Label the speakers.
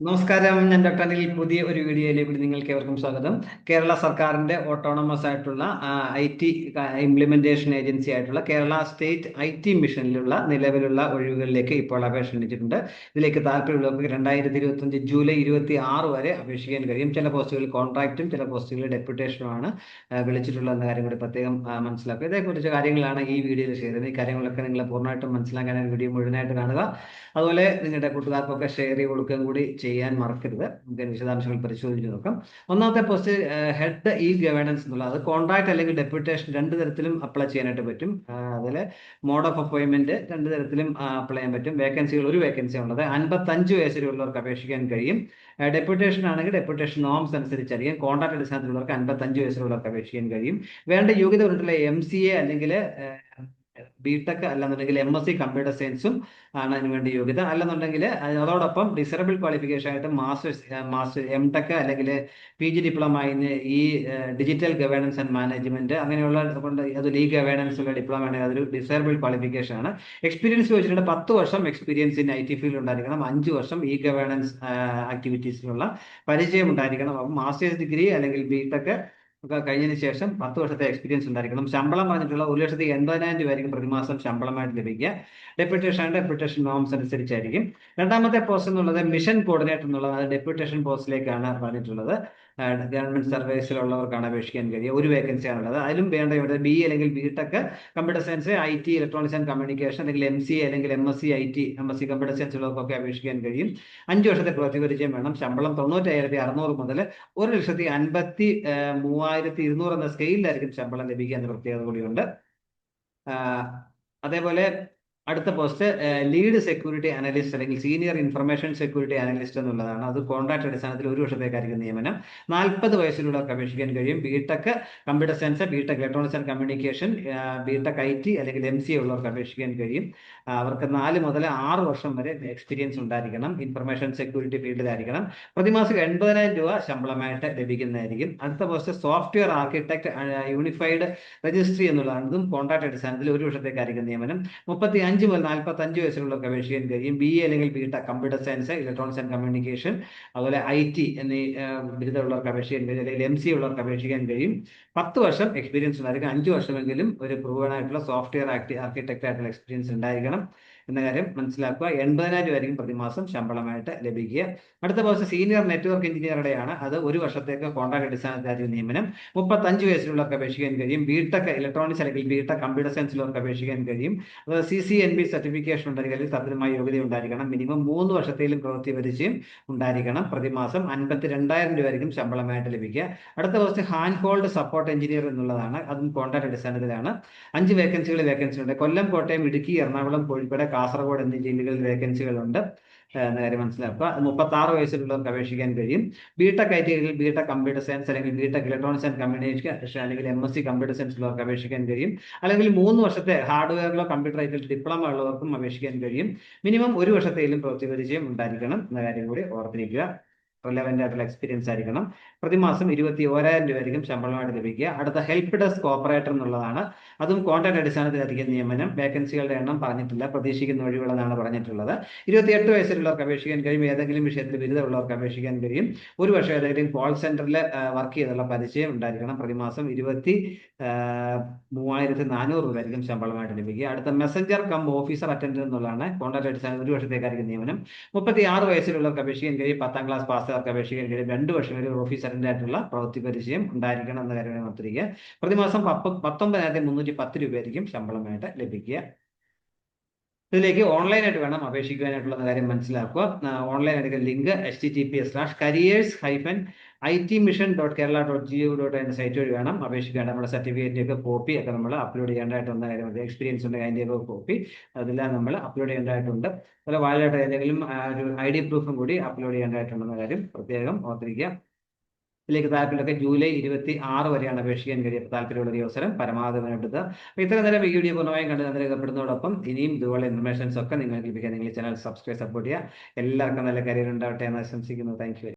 Speaker 1: നമസ്കാരം ഞാൻ ഡോക്ടർ അനിൽ. പുതിയ ഒരു വീഡിയോയിലേക്ക് നിങ്ങൾക്ക് ഏവർക്കും സ്വാഗതം. കേരള സർക്കാരിന്റെ ഓട്ടോണമസ് ആയിട്ടുള്ള ഐ ടി ഇംപ്ലിമെന്റേഷൻ ഏജൻസി ആയിട്ടുള്ള കേരള സ്റ്റേറ്റ് ഐ ടി മിഷനിലുള്ള നിലവിലുള്ള ഒഴിവുകളിലേക്ക് ഇപ്പോൾ അപേക്ഷ ക്ഷണിച്ചിട്ടുണ്ട്. ഇതിലേക്ക് താല്പര്യമുള്ളവർക്ക് രണ്ടായിരത്തി ഇരുപത്തഞ്ച് ജൂലൈ ഇരുപത്തി ആറ് വരെ അപേക്ഷിക്കാൻ കഴിയും. ചില പോസ്റ്റുകളിൽ കോൺട്രാക്റ്റും ചില പോസ്റ്റുകളിൽ ഡെപ്യൂട്ടേഷനുമാണ് വിളിച്ചിട്ടുള്ള എന്ന കാര്യം കൂടി പ്രത്യേകം മനസ്സിലാക്കുക. ഇതേക്കുറിച്ച് കാര്യങ്ങളാണ് ഈ വീഡിയോയിൽ ഷെയർ ചെയ്യുന്നത്. ഈ കാര്യങ്ങളൊക്കെ നിങ്ങൾ പൂർണമായിട്ടും മനസ്സിലാക്കാൻ വീഡിയോ മുഴുവനായിട്ട് കാണുക. അതുപോലെ നിങ്ങളുടെ കൂട്ടുകാർക്കൊക്കെ ഷെയർ ചെയ്ത് കൊടുക്കുകയും കൂടി ചെയ്യാൻ മറക്കരുത്. നമുക്ക് വിശദാംശങ്ങൾ പരിശോധിച്ച് നോക്കാം. ഒന്നാമത്തെ പോസ്റ്റ് ഹെഡ് ഇ ഗവേണൻസ് എന്നുള്ളത് അത് കോൺട്രാക്ട് അല്ലെങ്കിൽ ഡെപ്യൂട്ടേഷൻ രണ്ട് തരത്തിലും അപ്ലൈ ചെയ്യാനായിട്ട് പറ്റും. അതിൽ മോഡ് ഓഫ് അപ്പോയിൻമെന്റ് രണ്ട് തരത്തിലും അപ്ലൈ ചെയ്യാൻ പറ്റും. വേക്കൻസികൾ ഒരു വേക്കൻസി ഉള്ളത് അൻപത്തഞ്ച് വയസ്സിലുള്ളവർക്ക് അപേക്ഷിക്കാൻ കഴിയും. ഡെപ്യൂട്ടേഷൻ ആണെങ്കിൽ ഡെപ്യൂട്ടേഷൻ നോംസ് അനുസരിച്ചായിരിക്കും. കോൺട്രാക്ട് അടിസ്ഥാനത്തിലുള്ളവർക്ക് അൻപത്തഞ്ച് വയസ്സിലുള്ളവർക്ക് അപേക്ഷിക്കാൻ കഴിയും. വേണ്ട യോഗ്യത പറഞ്ഞിട്ടുള്ള എം സി എ അല്ലെങ്കിൽ ബിടെക് അല്ലെന്നുണ്ടെങ്കിൽ എം എസ് സി കമ്പ്യൂട്ടർ സയൻസും ആണ് അതിന് വേണ്ടി യോഗ്യത. അല്ലെന്നുണ്ടെങ്കിൽ അതോടൊപ്പം ഡിസറബിൾ ക്വാളിഫിക്കേഷൻ ആയിട്ട് മാസ്റ്റേഴ്സ് മാസ്റ്റേഴ്സ് എം ടെക് അല്ലെങ്കിൽ പി ജി ഡിപ്ലോമ ഈ ഡിജിറ്റൽ ഗവേണൻസ് ആൻഡ് മാനേജ്മെന്റ് അങ്ങനെയുള്ള കൊണ്ട് അത് ലീ ഗവേണൻസ് ഉള്ള ഡിപ്ലോമ ആണെങ്കിൽ അതൊരു ഡിസറബിൾ ക്വാളിഫിക്കേഷൻ ആണ്. എക്സ്പീരിയൻസ് ചോദിച്ചിട്ടുണ്ട് പത്ത് വർഷം experience in I T field ഉണ്ടായിരിക്കണം അഞ്ച് വർഷം ഇ ഗവേണൻസ് ആക്ടിവിറ്റീസിലുള്ള പരിചയം ഉണ്ടായിരിക്കണം. അപ്പം മാസ്റ്റേഴ്സ് ഡിഗ്രി അല്ലെങ്കിൽ ബി ടെക് ഒക്കെ കഴിഞ്ഞതിന് ശേഷം പത്ത് വർഷത്തെ എക്സ്പീരിയൻസ് ഉണ്ടായിരിക്കണം. ശമ്പളം പറഞ്ഞിട്ടുള്ള ഒരു ലക്ഷത്തി എൺപതിനായിരം രൂപയായിരിക്കും പ്രതിമാസം ശമ്പളമായിട്ട് ലഭിക്കുക. ഡെപ്യൂട്ടേഷൻ ഡെപ്യൂട്ടേഷൻ നോംസ് അനുസരിച്ചായിരിക്കും. രണ്ടാമത്തെ പോസ്റ്റ് എന്നുള്ളത് മിഷൻ കോർഡിനേറ്റർ എന്നുള്ളത് ഡെപ്യൂട്ടേഷൻ പോസ്റ്റിലേക്കാണ് പറഞ്ഞിട്ടുള്ളത്. ഗവൺമെന്റ് സർവീസിലുള്ളവർക്കാണ് അപേക്ഷിക്കാൻ കഴിയുക. ഒരു വേക്കൻസി ആണുള്ളത് അതിലും വേണ്ട ഇവിടെ ബി അല്ലെങ്കിൽ B tech computer science I T electronics and communication അല്ലെങ്കിൽ എം സി അല്ലെങ്കിൽ M S C I T M S C computer science ഉള്ളവർക്കൊക്കെ അപേക്ഷിക്കാൻ കഴിയും. അഞ്ച് വർഷത്തെ പ്രവൃത്തി പരിചയം വേണം. ശമ്പളം തൊണ്ണൂറ്റായിരത്തി അറുന്നൂറ് മുതൽ ഒരു ലക്ഷത്തി അൻപത്തി മൂവായിരത്തി ഇരുന്നൂറ് എന്ന സ്കെയിലായിരിക്കും ശമ്പളം ലഭിക്കുക എന്ന പ്രത്യേകത കൂടിയുണ്ട്. അതേപോലെ അടുത്ത പോസ്റ്റ് ലീഡ് സെക്യൂരിറ്റി അനലിസ്റ്റ് അല്ലെങ്കിൽ സീനിയർ ഇൻഫർമേഷൻ സെക്യൂരിറ്റി അനലിസ്റ്റ് എന്നുള്ളതാണ്. അത് കോൺട്രാക്ട് അടിസ്ഥാനത്തിൽ ഒരു വർഷത്തേക്കായിരിക്കും നിയമനം. നാൽപ്പത് വയസ്സിലുള്ളവർക്ക് അപേക്ഷിക്കാൻ കഴിയും. BTech computer science BTech electronics and communication BTech I T അല്ലെങ്കിൽ എം സി ഉള്ളവർക്ക് അപേക്ഷിക്കാൻ കഴിയും. അവർക്ക് നാല് മുതൽ ആറ് വർഷം വരെ എക്സ്പീരിയൻസ് ഉണ്ടായിരിക്കണം. ഇൻഫർമേഷൻ സെക്യൂരിറ്റി ഫീൽഡിലായിരിക്കണം. പ്രതിമാസം എൺപതിനായിരം രൂപ ശമ്പളമായിട്ട് ലഭിക്കുന്നതായിരിക്കും. അടുത്ത post software architect unified registry എന്നുള്ളതാണ്. ഇതും കോൺട്രാക്ട് അടിസ്ഥാനത്തിൽ ഒരു വർഷത്തേക്കായിരിക്കും നിയമനം. മുപ്പത്തി അഞ്ച് മുതൽ നാൽപ്പത്തി അഞ്ച് വയസ്സിലുള്ളവർക്ക് അപേക്ഷിക്കാൻ കഴിയും. ബി എ അല്ലെങ്കിൽ B tech computer science electronics and communication അതുപോലെ ഐ ടി എന്നീ ബിരുദമുള്ളവർക്ക് അപേക്ഷിക്കാൻ കഴിയും. അല്ലെങ്കിൽ എം സി ഉള്ളവർക്ക് അപേക്ഷിക്കാൻ കഴിയും. പത്ത് വർഷം എക്സ്പീരിയൻസ് ഉണ്ടായിരിക്കണം. അഞ്ച് വർഷമെങ്കിലും ഒരു പ്രൂവൺ ആയിട്ടുള്ള സോഫ്റ്റ്വെയർ ആർക്കിടെക്ട് ആയിട്ടുള്ള എക്സ്പീരിയൻസ് ഉണ്ടായിരിക്കണം. എന്ന കാര്യം മനസ്സിലാക്കുക. എൺപതിനായിരം രൂപയായിരിക്കും പ്രതിമാസം ശമ്പളമായിട്ട് ലഭിക്കുക. അടുത്ത പോസ്റ്റ് സീനിയർ നെറ്റ്വർക്ക് എഞ്ചിനീയറുടെയാണ് അത് ഒരു വർഷത്തേക്ക് കോൺട്രാക്ട് അടിസ്ഥാനത്തിലായിരിക്കും നിയമനം. മുപ്പത്തഞ്ച് വയസ്സിലുള്ളവർക്ക് അപേക്ഷിക്കാൻ കഴിയും. ബിടെക് ഇലക്ട്രോണിക്സ് അല്ലെങ്കിൽ ബിടെക് കമ്പ്യൂട്ടർ സയൻസിലുള്ളവർക്ക് അപേക്ഷിക്കാൻ കഴിയും. C C N B certification ഉണ്ടെങ്കിൽ തദ്ദേശമായ യോഗ്യത ഉണ്ടായിരിക്കണം. മിനിമം മൂന്ന് വർഷത്തേലും പ്രവൃത്തി പരിചയം ഉണ്ടായിരിക്കണം. പ്രതിമാസം അൻപത്തി രണ്ടായിരം രൂപയായിരിക്കും ശമ്പളമായിട്ട് ലഭിക്കുക. അടുത്ത post hand hold support engineer എന്നുള്ളതാണ്. അതും കോൺട്രാക്ട് അടിസ്ഥാനത്തിലാണ്. അഞ്ച് വേക്കൻസികൾ വേക്കൻസി ഉണ്ട്. കൊല്ലം കോട്ടയം ഇടുക്കി എറണാകുളം കോഴിക്കോട് കാസർഗോഡ് എന്നീ ജില്ലകളിൽ വേക്കൻസികളുണ്ട്? എന്ന കാര്യം മനസ്സിലാക്കുക. മുപ്പത്തി ആറ് വയസ്സിലുള്ളവർക്ക് അപേക്ഷിക്കാൻ കഴിയും. BTech I T BTech computer science അല്ലെങ്കിൽ ബിടെക് ഇലക്ട്രോണിക്സ് ആൻഡ് കമ്മ്യൂണിക്കേഷൻ അല്ലെങ്കിൽ M S C computer science ഉള്ളവർക്ക് അപേക്ഷിക്കാൻ കഴിയും. അല്ലെങ്കിൽ മൂന്ന് വർഷത്തെ ഹാർഡ്വെയറിലോ കമ്പ്യൂട്ടർ ഐറ്റിൽ ഡിപ്ലോമ ഉള്ളവർക്കും അപേക്ഷിക്കാൻ കഴിയും. മിനിമം ഒരു വർഷത്തെങ്കിലും പ്രവൃത്തി പരിചയം ഉണ്ടായിരിക്കണം എന്ന കാര്യം കൂടി ഓർത്തിരിക്കുക. റിലവന്റ് ആയിട്ടുള്ള എക്സ്പീരിയൻസ് ആയിരിക്കണം. പ്രതിമാസം ഇരുപത്തി ഓരായിരം രൂപയായിരിക്കും ശമ്പളമായിട്ട് ലഭിക്കുക. അടുത്ത ഹെൽപ്പ് ഡെസ്ക് ഓപ്പറേറ്റർ എന്നുള്ളതാണ്. അതും കോൺട്രാക്ട് അടിസ്ഥാനത്തിലായിരിക്കും നിയമനം. വേക്കൻസികളുടെ എണ്ണം പറഞ്ഞിട്ടില്ല. പ്രതീക്ഷിക്കുന്ന ഒഴിവുകളെന്നാണ് പറഞ്ഞിട്ടുള്ളത്. ഇരുപത്തിയെട്ട് വയസ്സിലുള്ളവർക്ക് അപേക്ഷിക്കാൻ കഴിയും. ഏതെങ്കിലും വിഷയത്തിൽ ബിരുദമുള്ളവർക്ക് അപേക്ഷിക്കാൻ കഴിയും. ഒരു വർഷം ഏതെങ്കിലും കോൾ സെന്ററിൽ വർക്ക് ചെയ്തുള്ള പരിചയം ഉണ്ടായിരിക്കണം. പ്രതിമാസം ഇരുപത്തി മൂവായിരത്തി നാനൂറ് രൂപയായിരിക്കും ശമ്പളമായിട്ട് ലഭിക്കുക. അടുത്ത മെസഞ്ചർ കം ഓഫീസർ അറ്റൻഡന്റ് എന്നുള്ളതാണ്. കോൺട്രാക്ട് അടിസ്ഥാനത്തിൽ ഒരു വർഷത്തേക്കായിരിക്കും നിയമനം. മുപ്പത്തി ആറ് വയസ്സിലുള്ളവർക്ക് അപേക്ഷിക്കാൻ കഴിയും. പത്താം ക്ലാസ് പാസ്സുകാർക്ക് അപേക്ഷിക്കാൻ കഴിയും രണ്ട് വർഷം വരെ ഓഫീസറിന്റെ ആയിട്ടുള്ള പ്രവൃത്തി പരിചയം ഉണ്ടായിരിക്കണം എന്ന കാര്യം ഓർത്തിരിക്കുക പ്രതിമാസം പത്തൊമ്പതിനായിരത്തി മുന്നൂറ്റി പത്ത് രൂപയായിരിക്കും ശമ്പളമായിട്ട് ലഭിക്കുക. ഇതിലേക്ക് ഓൺലൈനായിട്ട് വേണം അപേക്ഷിക്കുവാനായിട്ടുള്ള കാര്യം മനസ്സിലാക്കുക. ഓൺലൈൻ ആയിട്ട് link H T T P S slash careers hyphen I T mission dot Kerala dot G O dot എന്ന സൈറ്റ് വഴി വേണം. അപേക്ഷിക്കേണ്ട നമ്മുടെ സർട്ടിഫിക്കറ്റിന്റെയൊക്കെ കോപ്പി ഒക്കെ നമ്മൾ അപ്ലോഡ് ചെയ്യേണ്ടതായിട്ടുണ്ട്. കാര്യം എക്സ്പീരിയൻസ് ഉണ്ട് അതിന്റെയൊക്കെ കോപ്പി അതെല്ലാം നമ്മൾ അപ്ലോഡ് ചെയ്യേണ്ടതായിട്ടുണ്ട്. അതുപോലെ വാലിഡായിട്ട് ഏതെങ്കിലും ഒരു ഐ ഡി പ്രൂഫും കൂടി അപ്ലോഡ് ചെയ്യേണ്ടതായിട്ടുണ്ടെന്ന കാര്യം പ്രത്യേകം ഓർത്തിരിക്കുക. ഇതിലേക്ക് താല്പര്യമൊക്കെ ജൂലൈ ഇരുപത്തി ആറ് വരെയാണ് അപേക്ഷിക്കാൻ കഴിയുക. താല്പര്യമുള്ള ഒരു അവസരം പരമാവധി അപ്പോൾ ഇത്ര നേരം വീഡിയോ പൂർണമായും കണ്ട് രേഖപ്പെടുന്നതോടൊപ്പം ഇനിയും ഇതുപോലെ ഇൻഫർമേഷൻസ് ഒക്കെ നിങ്ങൾക്ക് ലഭിക്കാൻ നിങ്ങൾ ചാനൽ സബ്സ്ക്രൈബ് സപ്പോർട്ട് ചെയ്യുക. എല്ലാവർക്കും നല്ല കരിയർ ഉണ്ടാവട്ടെ എന്ന് ആശംസിക്കുന്നു. താങ്ക്